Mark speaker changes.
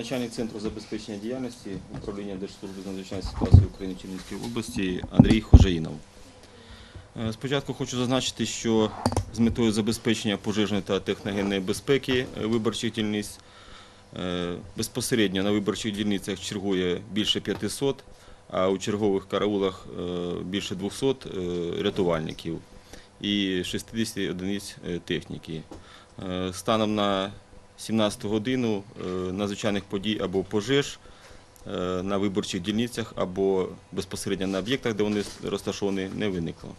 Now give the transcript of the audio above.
Speaker 1: начальник центру забезпечення діяльності управління Держслужби з надзвичайної ситуації України в Чернігівській області Андрій Хожаїнов. Е, Спочатку хочу зазначити, що з метою забезпечення пожежної та техногенної безпеки е, виборчих дільниць е, безпосередньо на виборчих дільницях чергує більше 500, а у чергових караулах більше 200 е, рятувальників і 60 одиниць техніки. Станом на 17 годину е, надзвичайних подій або пожеж е, на виборчих дільницях або безпосередньо на об'єктах, де вони розташовані, не виникло.